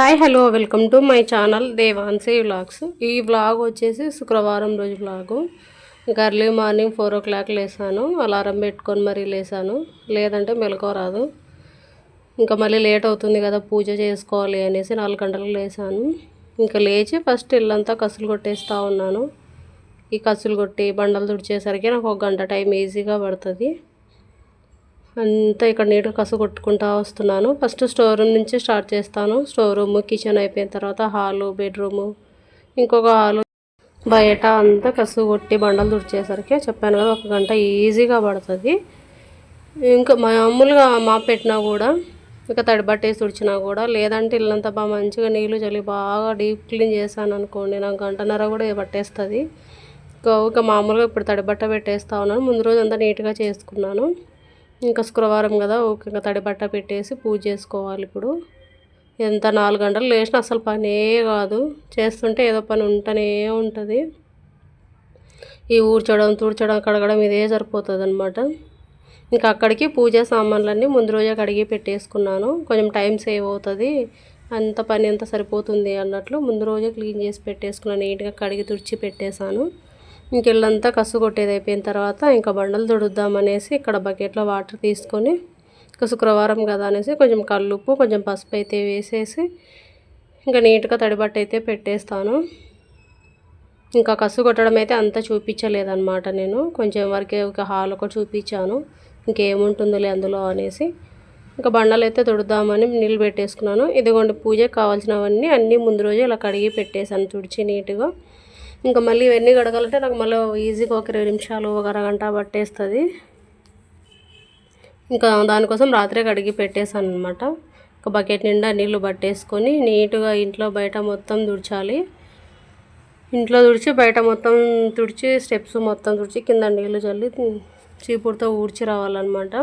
Hi hello welcome to my channel Devansi vlogs. ఈ vlog వచ్చేసి శుక్రవారం రోజు వ్లాగు. ఇంకా early morning four o'clock లేసాను. అలారం పెట్టుకొని మరీ లేసాను. లేదంటే మెలకోరాదు ఇంకా మళ్ళీ లేట్ అవుతుంది కదా పూజ చేసుకోవాలి అనేసి నాలుగు గంటలకు లేసాను. ఇంకా లేచి ఫస్ట్ ఇల్లంతా కసులు కొట్టేస్తూ ఉన్నాను. ఈ కసులు కొట్టి బండలు తుడిచేసరికి నాకు ఒక గంట టైం ఈజీగా పడుతుంది. అంతా ఇక్కడ నీట్గా కసు కొట్టుకుంటా వస్తున్నాను. ఫస్ట్ స్టోర్ రూమ్ నుంచి స్టార్ట్ చేస్తాను. స్టోర్ రూమ్ కిచెన్ అయిపోయిన తర్వాత హాలు బెడ్రూము ఇంకొక హాలు. బయట అంతా కసు కొట్టి బండలు తుడిచేసరికి చెప్పాను కదా ఒక గంట ఈజీగా పడుతుంది. ఇంకా మామూలుగా మాప్ పెట్టినా కూడా ఇంకా తడి బట్టేసి తుడిచినా కూడా లేదంటే ఇల్లంతా బాగా మంచిగా నీళ్ళు చల్లి బాగా డీప్ క్లీన్ చేశాను అనుకోండి నాకు గంటన్నర కూడా పట్టేస్తుంది. ఇంకా ఇంకా మామూలుగా ఇప్పుడు తడి బట్ట పెట్టేస్తా ఉన్నాను. ముందు రోజు అంతా నీట్గా చేసుకున్నాను. ఇంకా శుక్రవారం కదా ఓకే ఇంకా తడిబట్ట పెట్టేసి పూజ చేసుకోవాలి ఇప్పుడు. ఎంత నాలుగు గంటలు లేచిన అసలు పనే కాదు. చేస్తుంటే ఏదో పని ఉంటూనే ఉంటుంది. ఈ ఊడ్చడం తుడ్చడం కడగడం ఇదే సరిపోతుంది అనమాట ఇంకా అక్కడికి పూజ సామాన్లన్నీ ముందు రోజే కడిగి పెట్టేసుకున్నాను. కొంచెం టైం సేవ్ అవుతుంది. అంత పని ఎంత సరిపోతుంది అన్నట్లు ముందు రోజే క్లీన్ చేసి పెట్టేసుకున్నాను నీట్గా కడిగి తుడిచి పెట్టేశాను. ఇంక ఇల్లంతా కసు కొట్టేది అయిపోయిన తర్వాత ఇంకా బండలు తుడుద్దామనేసి ఇక్కడ బకెట్లో వాటర్ తీసుకొని ఇంకా శుక్రవారం కదా అనేసి కొంచెం కల్లుప్పు కొంచెం పసుపు అయితే వేసేసి ఇంకా నీట్గా తడిబట్ట అయితే పెట్టేస్తాను. ఇంకా కసు కొట్టడం అయితే అంతా చూపించలేదన్నమాట నేను. కొంచెం వరకే ఒక హాల్ ఒకటి చూపించాను. ఇంకేముంటుందిలే అందులో అనేసి ఇంకా బండలు అయితే తుడుద్దామని నీళ్ళు పెట్టేసుకున్నాను. ఇదిగోండి పూజకి కావాల్సినవన్నీ అన్నీ ముందు రోజే ఇలా కడిగి పెట్టేశాను తుడిచి నీట్గా. ఇంకా మళ్ళీ ఇవన్నీ కడగాలంటే నాకు మళ్ళీ ఈజీగా ఒక ఇరవై నిమిషాలు ఒక అరగంట పట్టేస్తుంది. ఇంకా దానికోసం రాత్రే కడిగి పెట్టేశాను అనమాట ఒక బకెట్ నిండా నీళ్ళు పట్టేసుకొని నీట్గా ఇంట్లో బయట మొత్తం తుడిచాలి. ఇంట్లో తుడిచి బయట మొత్తం తుడిచి స్టెప్స్ మొత్తం తుడిచి కింద నీళ్ళు చల్లి చీపుడుతో ఊడ్చి రావాలన్నమాట.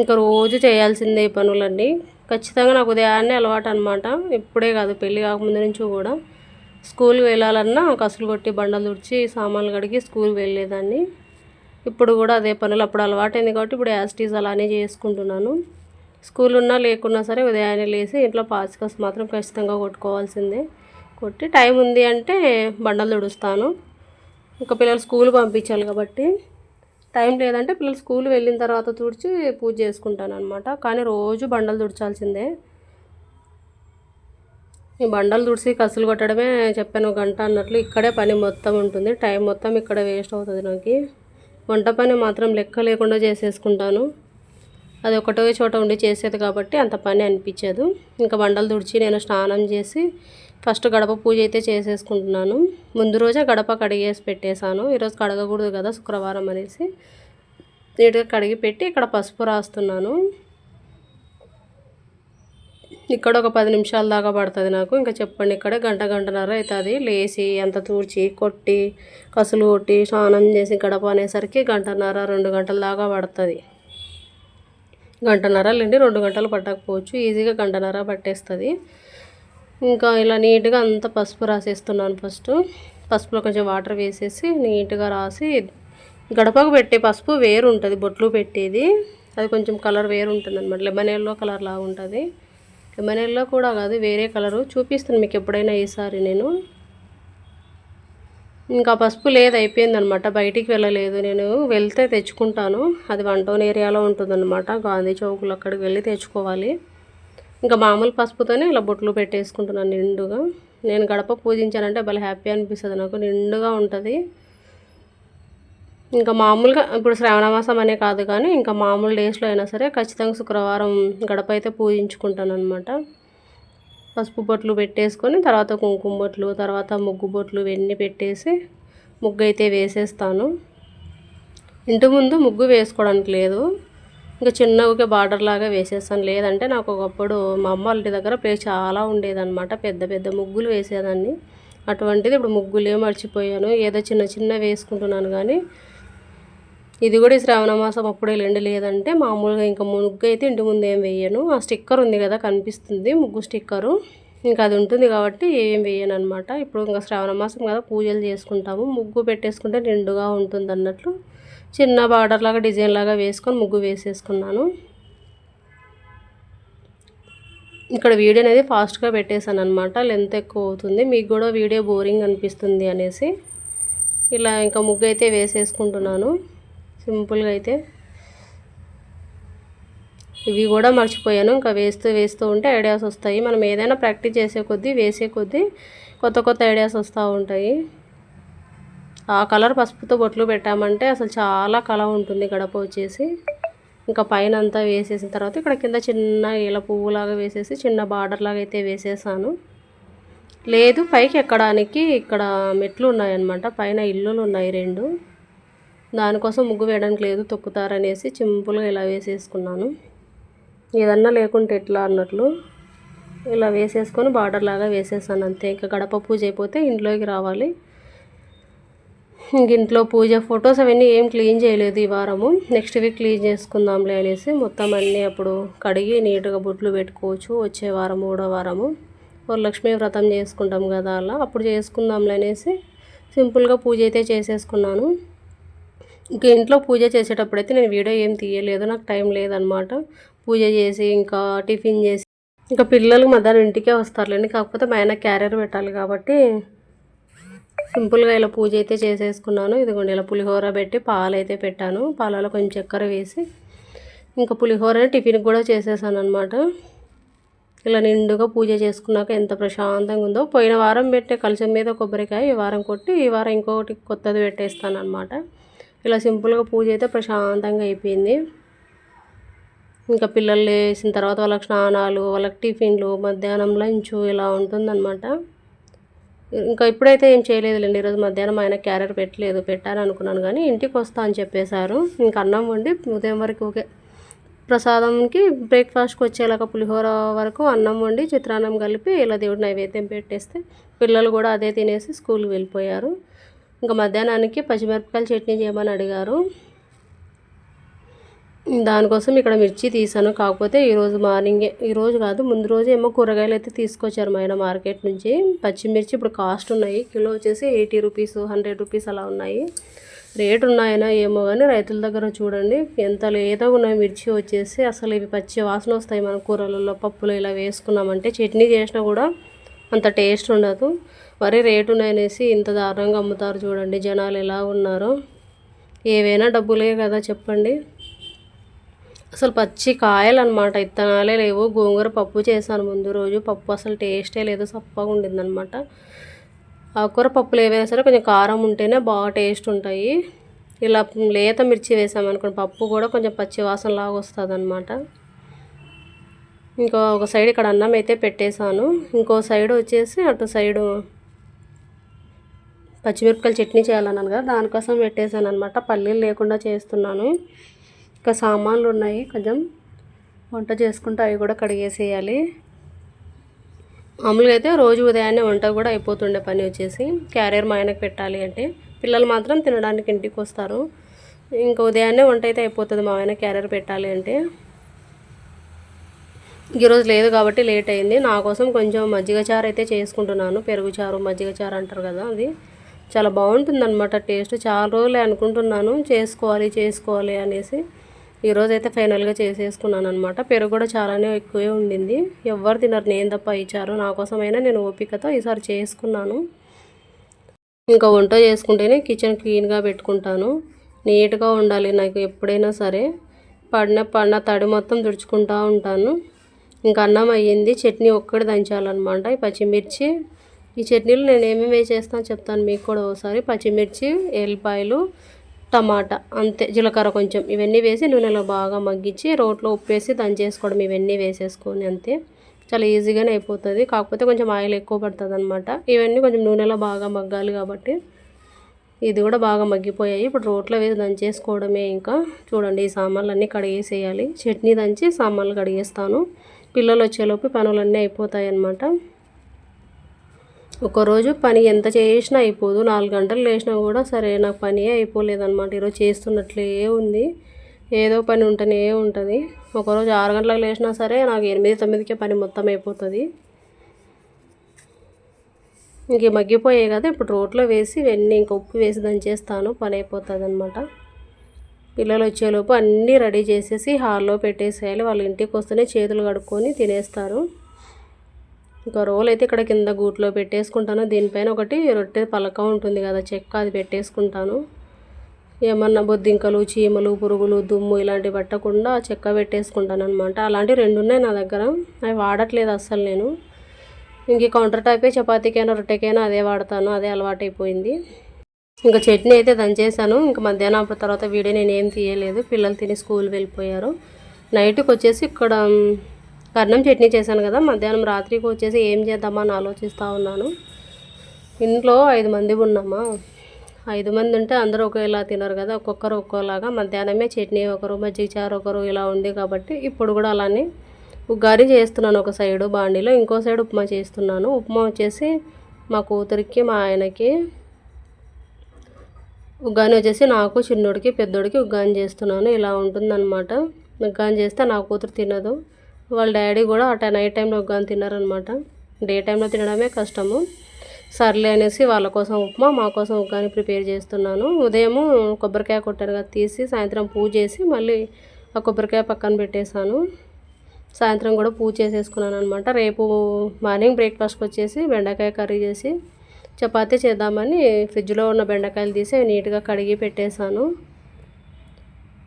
ఇంకా రోజు చేయాల్సిందే ఈ పనులన్నీ. ఖచ్చితంగా నాకు ఉదయాన్నే అలవాటు అనమాట ఇప్పుడే కాదు పెళ్ళి కాకముందు నుంచి కూడా. స్కూల్కి వెళ్ళాలన్నా కసులు కొట్టి బండలు తుడిచి సామాన్లు కడిగి స్కూల్కి వెళ్ళేదాన్ని. ఇప్పుడు కూడా అదే పనులు అప్పుడు అలవాటైంది కాబట్టి ఇప్పుడు యాస్టీస్ అలానే చేసుకుంటున్నాను. స్కూల్ ఉన్నా లేకున్నా సరే ఉదయాన్నే లేసి ఇంట్లో పాసికస్ మాత్రం ఖచ్చితంగా కొట్టుకోవాల్సిందే. కొట్టి టైం ఉంది అంటే బండలు తుడుస్తాను. ఇంకా పిల్లలు స్కూల్ పంపించాలి కాబట్టి టైం లేదంటే పిల్లలు స్కూల్ వెళ్ళిన తర్వాత తుడిచి పూజ చేసుకుంటాను అనమాట కానీ రోజు బండలు తుడిచాల్సిందే. ఈ బండలు తుడిసి కసులు కొట్టడమే చెప్పాను గంట అన్నట్లు. ఇక్కడే పని మొత్తం ఉంటుంది. టైం మొత్తం ఇక్కడ వేస్ట్ అవుతుంది నాకు. వంట పని మాత్రం లెక్క లేకుండా చేసేసుకుంటాను. అది ఒకటో చోట ఉండి చేసేది కాబట్టి అంత పని అనిపించదు. ఇంకా బండలు తుడిచి నేను స్నానం చేసి ఫస్ట్ గడప పూజ అయితే చేసేసుకుంటున్నాను. ముందు రోజే గడప కడిగేసి పెట్టేశాను. ఈరోజు కడగకూడదు కదా శుక్రవారం అనేసి. నీట్గా కడిగి పెట్టి ఇక్కడ పసుపు రాస్తున్నాను. ఇక్కడ ఒక పది నిమిషాల దాకా పడుతుంది నాకు. ఇంకా చెప్పండి ఇక్కడ గంట గంటన్నర అవుతుంది. లేచి అంత తూడ్చి కొట్టి కసులు కొట్టి స్నానం చేసి గడప అనేసరికి గంటన్నర రెండు గంటల దాకా పడుతుంది. గంటన్నర లేండి రెండు గంటలు పట్టకపోవచ్చు. ఈజీగా గంటన్నర పట్టేస్తుంది. ఇంకా ఇలా నీట్గా అంత పసుపు రాసేస్తున్నాను ఫస్ట్. పసుపులో కొంచెం వాటర్ వేసేసి నీట్గా రాసి గడపకు పెట్టే పసుపు వేరు ఉంటుంది బొట్లు పెట్టేది. అది కొంచెం కలర్ వేరు ఉంటుంది అనమాట లెమన్ ఎల్లో కలర్ లాగా ఉంటుంది లెమన్ కూడా కాదు వేరే కలరు. చూపిస్తాను మీకు ఎప్పుడైనా ఈసారి నేను. ఇంకా పసుపు లేదు అయిపోయిందనమాట బయటికి వెళ్ళలేదు. నేను వెళ్తే తెచ్చుకుంటాను. అది వన్ టౌన్ ఏరియాలో ఉంటుందన్నమాట. గాంధీ చౌకులు అక్కడికి వెళ్ళి తెచ్చుకోవాలి. ఇంకా మామూలు పసుపుతోనే ఇలా బొట్లు పెట్టేసుకుంటున్నాను నిండుగా. నేను గడప పూజించానంటే భలే హ్యాపీ అనిపిస్తుంది నాకు. నిండుగా ఉంటుంది. ఇంకా మామూలుగా ఇప్పుడు శ్రావణ మాసం అనే కాదు కానీ ఇంకా మామూలు డేస్లో అయినా సరే ఖచ్చితంగా శుక్రవారం గడప అయితే పూజించుకుంటాను అనమాట పసుపు బొట్లు పెట్టేసుకొని తర్వాత కుంకుమ బొట్లు తర్వాత ముగ్గు బొట్లు ఇవన్నీ పెట్టేసి ముగ్గు అయితే వేసేస్తాను. ఇంటి ముందు ముగ్గు వేసుకోవడానికి లేదు. ఇంకా చిన్నగా బార్డర్ లాగా వేసేస్తాను. లేదంటే నాకు ఒకప్పుడు మా అమ్మ వాళ్ళ దగ్గర ప్లేస్ చాలా ఉండేదన్నమాట. పెద్ద పెద్ద ముగ్గులు వేసేదాన్ని. అటువంటిది ఇప్పుడు ముగ్గులే మర్చిపోయాను. ఏదో చిన్న చిన్న వేసుకుంటున్నాను కానీ ఇది కూడా ఈ శ్రావణ మాసం అప్పుడే లేండి లేదంటే మామూలుగా ఇంకా ముగ్గు అయితే ఇంటి ముందు ఏం వేయను. ఆ స్టిక్కర్ ఉంది కదా కనిపిస్తుంది ముగ్గు స్టిక్కరు. ఇంకా అది ఉంటుంది కాబట్టి ఏం వేయను అనమాట ఇప్పుడు ఇంకా శ్రావణ మాసం కదా పూజలు చేసుకుంటాము. ముగ్గు పెట్టేసుకుంటే నిండుగా ఉంటుంది అన్నట్లు. చిన్న బార్డర్ లాగా డిజైన్ లాగా వేసుకొని ముగ్గు వేసేసుకున్నాను. ఇక్కడ వీడియో అనేది ఫాస్ట్గా పెట్టేశాను అనమాట లెంత్ ఎక్కువ అవుతుంది. మీకు కూడా వీడియో బోరింగ్ అనిపిస్తుంది అనేసి. ఇలా ఇంకా ముగ్గు అయితే వేసేసుకుంటున్నాను. సింపుల్గా అయితే ఇవి కూడా మర్చిపోయాను. ఇంకా వేస్తూ వేస్తూ ఉంటే ఐడియాస్ వస్తాయి. మనం ఏదైనా ప్రాక్టీస్ చేసే కొద్దీ వేసే కొద్దీ కొత్త కొత్త ఐడియాస్ వస్తూ ఉంటాయి. ఆ కలర్ పసుపుతో బొట్లు పెట్టామంటే అసలు చాలా కళ ఉంటుంది గడప వచ్చేసి. ఇంకా పైన అంతా వేసేసిన తర్వాత ఇక్కడ కింద చిన్న ఇలా పువ్వులాగా వేసేసి చిన్న బార్డర్ లాగా అయితే వేసేసాను. లేదు పైకి ఎక్కడానికి ఇక్కడ మెట్లు ఉన్నాయన్నమాట. పైన ఇల్లులు ఉన్నాయి రెండు. దానికోసం ముగ్గు వేయడానికి లేదు తొక్కుతారనేసి సింపుల్గా ఇలా వేసేసుకున్నాను. ఏదన్నా లేకుంటే ఎట్లా అన్నట్లు ఇలా వేసేసుకొని బార్డర్ లాగా వేసేసాను అంతే. ఇంకా గడప పూజ అయిపోతే ఇంట్లోకి రావాలి. ఇంట్లో పూజ ఫొటోస్ అవన్నీ ఏం క్లీన్ చేయలేదు ఈ వారము. నెక్స్ట్ వీక్ క్లీన్ చేసుకుందాంలే అనేసి మొత్తం అన్నీ అప్పుడు కడిగి నీట్గా బుట్లు పెట్టుకోవచ్చు వచ్చే వారం మూడో వారము. వరలక్ష్మి వ్రతం చేసుకుంటాం కదా అలా. అప్పుడు చేసుకుందాంలే అనేసి సింపుల్గా పూజ అయితే చేసేసుకున్నాను. ఇంకా ఇంట్లో పూజ చేసేటప్పుడైతే నేను వీడియో ఏం తీయలేదు నాకు టైం లేదనమాట పూజ చేసి ఇంకా టిఫిన్ చేసి ఇంకా పిల్లలు మధ్యాహ్నం ఇంటికే వస్తారులేండి. కాకపోతే మా ఆయన క్యారియర్ పెట్టాలి కాబట్టి సింపుల్గా ఇలా పూజ అయితే చేసేసుకున్నాను. ఇదిగోండి ఇలా పులిహోర పెట్టి పాలు అయితే పెట్టాను. పాలలో కొంచెం చక్కెర వేసి ఇంకా పులిహోరని టిఫిన్ కూడా చేసేసాను అనమాట ఇలా నిండుగా పూజ చేసుకున్నాక ఎంత ప్రశాంతంగా ఉందో. పోయిన వారం పెట్టే కలిసి మీద కొబ్బరికాయ ఈ వారం కొట్టి ఈ వారం ఇంకొకటి కొత్తది పెట్టేస్తాను అనమాట ఇలా సింపుల్గా పూజ అయితే ప్రశాంతంగా అయిపోయింది. ఇంకా పిల్లలు వేసిన తర్వాత వాళ్ళకి స్నానాలు వాళ్ళకి టిఫిన్లు మధ్యాహ్నం లంచ్ ఇలా ఉంటుందన్నమాట. ఇంకా ఇప్పుడైతే ఏం చేయలేదులేండి. ఈరోజు మధ్యాహ్నం ఆయన క్యారియర్ పెట్టలేదు. పెట్టాను అనుకున్నాను కానీ ఇంటికి వస్తా అని చెప్పేశారు. ఇంకా అన్నం వండి ఉదయం వరకు ఓకే ప్రసాదంకి బ్రేక్ఫాస్ట్కి వచ్చేలాగా పులిహోర వరకు అన్నం వండి చిత్రాన్నం కలిపి ఇలా దేవుడి నైవేద్యం పెట్టేస్తే పిల్లలు కూడా అదే తినేసి స్కూల్కి వెళ్ళిపోయారు. ఇంకా మధ్యాహ్నానికి పచ్చిమిరపకాయలు చట్నీ చేయమని అడిగారు. దానికోసం ఇక్కడ మిర్చి తీసాను. కాకపోతే ఈరోజు మార్నింగే ఈరోజు కాదు ముందు రోజు ఏమో కూరగాయలు అయితే తీసుకొచ్చారు మా ఆయన మార్కెట్ నుంచి. పచ్చిమిర్చి ఇప్పుడు కాస్ట్ ఉన్నాయి. కిలో వచ్చేసి ఎయిటీ రూపీస్ హండ్రెడ్ రూపీస్ అలా ఉన్నాయి. రేటు ఉన్నాయనా ఏమో కానీ రైతుల దగ్గర చూడండి. ఎంత లేదో ఉన్నాయి మిర్చి వచ్చేసి. అసలు ఇవి పచ్చి వాసన వస్తాయి మన కూరలలో. పప్పులు ఇలా వేసుకున్నామంటే చట్నీ చేసినా కూడా అంత టేస్ట్ ఉండదు. వరి రేటు ఉన్నాయనేసి ఇంత దారుణంగా అమ్ముతారు చూడండి. జనాలు ఎలా ఉన్నారో? ఏవైనా డబ్బులే కదా చెప్పండి. అసలు పచ్చి కాయలు అనమాట ఇత్తనాలే లేవు. గోంగూర పప్పు చేశాను ముందు రోజు. పప్పు అసలు టేస్టే లేదు. సప్పగా ఉండిందనమాట ఆకుకూర పప్పులు ఏవైనా సరే కొంచెం కారం ఉంటేనే బాగా టేస్ట్ ఉంటాయి. ఇలా లేత మిర్చి వేసామనుకోండి పప్పు కూడా కొంచెం పచ్చి వాసన లాగా వస్తుంది అనమాట ఇంకో ఒక సైడ్ ఇక్కడ అన్నం అయితే పెట్టేశాను. ఇంకో సైడ్ వచ్చేసి అటు సైడు పచ్చిమిరపకాయలు చట్నీ చేయాలన్నాను కదా దానికోసం పెట్టేశాను అనమాట పల్లీలు లేకుండా చేస్తున్నాను. ఇంకా సామాన్లు ఉన్నాయి కొంచెం వంట చేసుకుంటే అవి కూడా కడిగేసేయాలి. మామూలుగా అయితే రోజు ఉదయాన్నే వంట కూడా అయిపోతుండే పని వచ్చేసి. క్యారియర్ మా ఆయనకు పెట్టాలి అంటే. పిల్లలు మాత్రం తినడానికి ఇంటికి వస్తారు. ఇంకా ఉదయాన్నే వంట అయితే అయిపోతుంది మా ఆయన క్యారియర్ పెట్టాలి అంటే. ఈరోజు లేదు కాబట్టి లేట్ అయింది. నా కోసం కొంచెం మజ్జిగ చారు అయితే చేసుకుంటున్నాను. పెరుగు చారు మజ్జిగ చారు అంటారు కదా అది. చాలా బాగుంటుంది అనమాట టేస్ట్ చాలా రోజులే అనుకుంటున్నాను చేసుకోవాలి చేసుకోవాలి అనేసి. ఈరోజు అయితే ఫైనల్గా చేసేసుకున్నాను అనమాట పెరుగు కూడా చాలానే ఎక్కువే ఉండింది. ఎవరు తినరు నేను తప్ప ఇచ్చారు నా కోసమైనా నేను ఓపికతో ఈసారి చేసుకున్నాను. ఇంకా వంట చేసుకుంటేనే కిచెన్ క్లీన్గా పెట్టుకుంటాను. నీట్గా ఉండాలి నాకు ఎప్పుడైనా సరే. పడిన పడిన తడి మొత్తం తుడుచుకుంటూ ఉంటాను. ఇంకా అన్నం అయ్యింది చట్నీ ఒక్కటి దంచాలన్నమాట. ఈ పచ్చిమిర్చి ఈ చట్నీలు నేను ఏమేమి వేసేస్తాను చెప్తాను మీకు కూడా ఒకసారి. పచ్చిమిర్చి ఎల్లిపాయలు టమాటా అంతే. జీలకర్ర కొంచెం. ఇవన్నీ వేసి నూనెలో బాగా మగ్గించి రోట్లో ఉప్పేసి దంచేసుకోవడం ఇవన్నీ వేసేసుకొని అంతే. చాలా ఈజీగానే అయిపోతుంది. కాకపోతే కొంచెం ఆయిల్ ఎక్కువ పడుతుంది అనమాట ఇవన్నీ కొంచెం నూనెలో బాగా మగ్గాలి కాబట్టి ఇది కూడా బాగా మగ్గిపోయాయి. ఇప్పుడు రోట్లో వేసి దంచేసుకోవడమే ఇంకా. చూడండి ఈ సామాన్లు అన్నీ కడిగేసేయాలి. చట్నీ దంచి సామాన్లు కడిగేస్తాను. పిల్లలు వచ్చేలోపు పనులన్నీ అయిపోతాయి అన్నమాట ఒకరోజు పని ఎంత చేసినా అయిపోదు. నాలుగు గంటలు లేచినా కూడా సరే నాకు పని అయిపోలేదన్నమాట. ఈరోజు చేస్తున్నట్లే ఉంది. ఏదో పని ఉంటేనే ఉంటుంది. ఒకరోజు ఆరు గంటలకు లేచినా సరే నాకు ఎనిమిది తొమ్మిదికే పని మొత్తం అయిపోతుంది. ఇంక మగ్గిపోయాయి కదా ఇప్పుడు రోట్లో వేసి ఇవన్నీ ఇంక ఉప్పు వేసి దంచేస్తాను. పని అయిపోతుంది అనమాట పిల్లలు వచ్చేలోపు అన్నీ రెడీ చేసేసి హాల్లో పెట్టేసేయాలి. వాళ్ళ ఇంటికి వస్తేనే చేతులు కడుక్కొని తినేస్తారు. ఇంకా రోల్ అయితే ఇక్కడ కింద గూట్లో పెట్టేసుకుంటాను. దీనిపైన ఒకటి రొట్టె పలక ఉంటుంది కదా చెక్క అది పెట్టేసుకుంటాను. ఏమన్నా బొద్దింకలు చీమలు పురుగులు దుమ్ము ఇలాంటివి పట్టకుండా చెక్క పెట్టేసుకుంటాను అనమాట అలాంటివి రెండు ఉన్నాయి నా దగ్గర. అవి వాడట్లేదు అస్సలు నేను. ఇంక కౌంటర్ టైపే చపాతీకైనా రొట్టెకైనా అదే వాడతాను. అదే అలవాటైపోయింది. ఇంకా చట్నీ అయితే దంచేసాను ఇంకా మధ్యాహ్నం అప్పుడు తర్వాత వీడియో నేను ఏం తీయలేదు. పిల్లలు తిని స్కూల్ వెళ్ళిపోయారు. నైట్కి వచ్చేసి ఇక్కడ కర్ణం చట్నీ చేశాను కదా మధ్యాహ్నం రాత్రికి వచ్చేసి ఏం చేద్దామని ఆలోచిస్తూ ఉన్నాను. ఇంట్లో ఐదు మంది ఉన్నామా? ఐదు మంది ఉంటే అందరూ ఒకేలా తినరు కదా ఒక్కొక్కరు ఒక్కోలాగా. మధ్యాహ్నమే చట్నీ ఒకరు మజ్జిగ చారు ఒకరు ఇలా ఉంది కాబట్టి ఇప్పుడు కూడా అలానే ఉగ్గారి చేస్తున్నాను ఒక సైడు బాండీలో ఇంకో సైడ్ ఉప్మా చేస్తున్నాను. ఉప్మా వచ్చేసి మా కూతురికి మా ఆయనకి ఉగ్గాని వచ్చేసి నాకు చిన్నోడికి పెద్దోడికి ఉగ్గాని చేస్తున్నాను. ఇలా ఉంటుందన్నమాట. ఉగ్గాని చేస్తే నా కూతురు తినదు. వాళ్ళ డాడీ కూడా అట నైట్ టైంలో ఉగ్గాని తిన్నారనమాట డే టైంలో తినడమే కష్టము. సర్లే అనేసి వాళ్ళ కోసం ఉప్మా మా కోసం ఉగ్గాని ప్రిపేర్ చేస్తున్నాను. ఉదయము కొబ్బరికాయ కొట్టాను కదా తీసి సాయంత్రం పూజ చేసి మళ్ళీ ఆ కొబ్బరికాయ పక్కన పెట్టేశాను. సాయంత్రం కూడా పూజ చేసేసుకున్నాను అనమాట రేపు మార్నింగ్ బ్రేక్ఫాస్ట్కి వచ్చేసి బెండకాయ కర్రీ చేసి చపాతీ చేద్దామని ఫ్రిడ్జ్లో ఉన్న బెండకాయలు తీసి నీట్గా కడిగి పెట్టేశాను.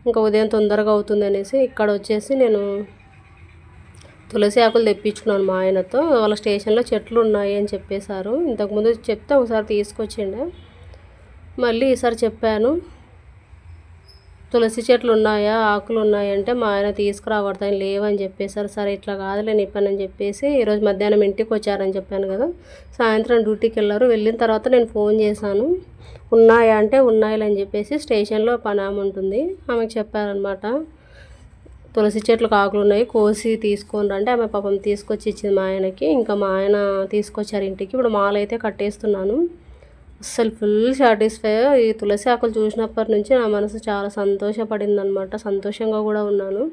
ఇంకా ఉదయం తొందరగా అవుతుంది అనేసి ఇక్కడ వచ్చేసి నేను తులసి ఆకులు తెప్పించుకున్నాను మా ఆయనతో. వాళ్ళ స్టేషన్లో చెట్లు ఉన్నాయి అని చెప్పేశారు. ఇంతకుముందు చెప్తే ఒకసారి తీసుకొచ్చిండే. మళ్ళీ ఈసారి చెప్పాను. తులసి చెట్లు ఉన్నాయా ఆకులు ఉన్నాయంటే మా ఆయన తీసుకురావడతాయి లేవని చెప్పేశారు. సరే ఇట్లా కాదులే నిప్పని అని చెప్పేసి ఈరోజు మధ్యాహ్నం ఇంటికి వచ్చారని చెప్పాను కదా. సాయంత్రం డ్యూటీకి వెళ్ళారు. వెళ్ళిన తర్వాత నేను ఫోన్ చేశాను. ఉన్నాయా అంటే ఉన్నాయిలే అని చెప్పేసి స్టేషన్లో పని ఆమె ఉంటుంది ఆమెకు చెప్పారనమాట తులసి చెట్లకు ఆకులు ఉన్నాయి కోసి తీసుకొని రండి. ఆమె పాపం తీసుకొచ్చి ఇచ్చింది మా ఆయనకి. ఇంకా మా ఆయన తీసుకొచ్చారు ఇంటికి. ఇప్పుడు మాల అయితే కట్టేస్తున్నాను. అస్సలు ఫుల్ సాటిస్ఫై. ఈ తులసి ఆకులు చూసినప్పటి నుంచి నా మనసు చాలా సంతోషపడింది అనమాట సంతోషంగా కూడా ఉన్నాను.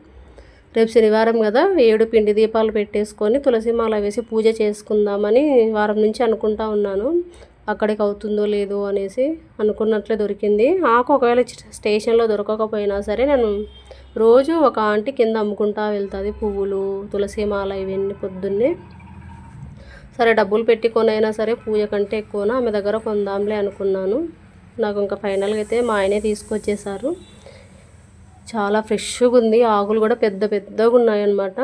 రేపు శనివారం కదా ఏడు పిండి దీపాలు పెట్టేసుకొని తులసి మాల వేసి పూజ చేసుకుందామని వారం నుంచి అనుకుంటా ఉన్నాను. అక్కడికి అవుతుందో లేదో అనేసి అనుకున్నట్లే దొరికింది. ఆకు ఒకవేళ స్టేషన్లో దొరకకపోయినా సరే నేను రోజు ఒక ఆంటీ కింద అమ్ముకుంటా వెళ్తుంది పువ్వులు తులసిమాల ఇవన్నీ పొద్దున్నే. సరే డబ్బులు పెట్టి కొనైనా సరే పూజ కంటే ఎక్కువనా? ఆమె దగ్గర కొందాంలే అనుకున్నాను. నాకు ఇంకా ఫైనల్గా అయితే మా ఆయనే తీసుకొచ్చేసారు చాలా ఫ్రెష్గా ఉంది. ఆకులు కూడా పెద్ద పెద్దగా ఉన్నాయన్నమాట.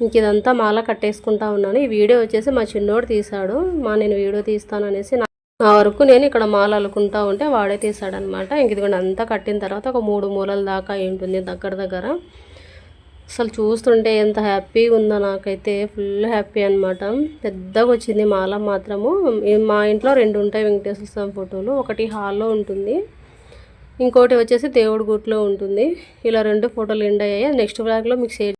ఇంక ఇదంతా మాల కట్టేసుకుంటా ఉన్నాను. ఈ వీడియో వచ్చేసి మా చిన్నోడు తీశాడు. మా నేను వీడియో తీస్తాను అనేసి నా వరకు నేను ఇక్కడ మాల అల్లుకుంటా ఉంటే వాడే తీసాడనమాట. ఇంక ఇదిగోండి అంతా కట్టిన తర్వాత ఒక మూడు మూలల దాకా ఉంటుంది దగ్గర దగ్గర. అసలు చూస్తుంటే ఎంత హ్యాపీగా ఉందో నాకైతే ఫుల్ హ్యాపీ అనమాట పెద్దగా వచ్చింది మాల మాత్రము. మా ఇంట్లో రెండు ఉంటాయి వెంకటేశ్వర స్వామి ఫోటోలు. ఒకటి హాల్లో ఉంటుంది. ఇంకోటి వచ్చేసి దేవుడి గుట్లో ఉంటుంది. ఇలా రెండు ఫోటోలు ఎండ్ అయ్యాయి. నెక్స్ట్ బ్లాగ్లో మీకు షేర్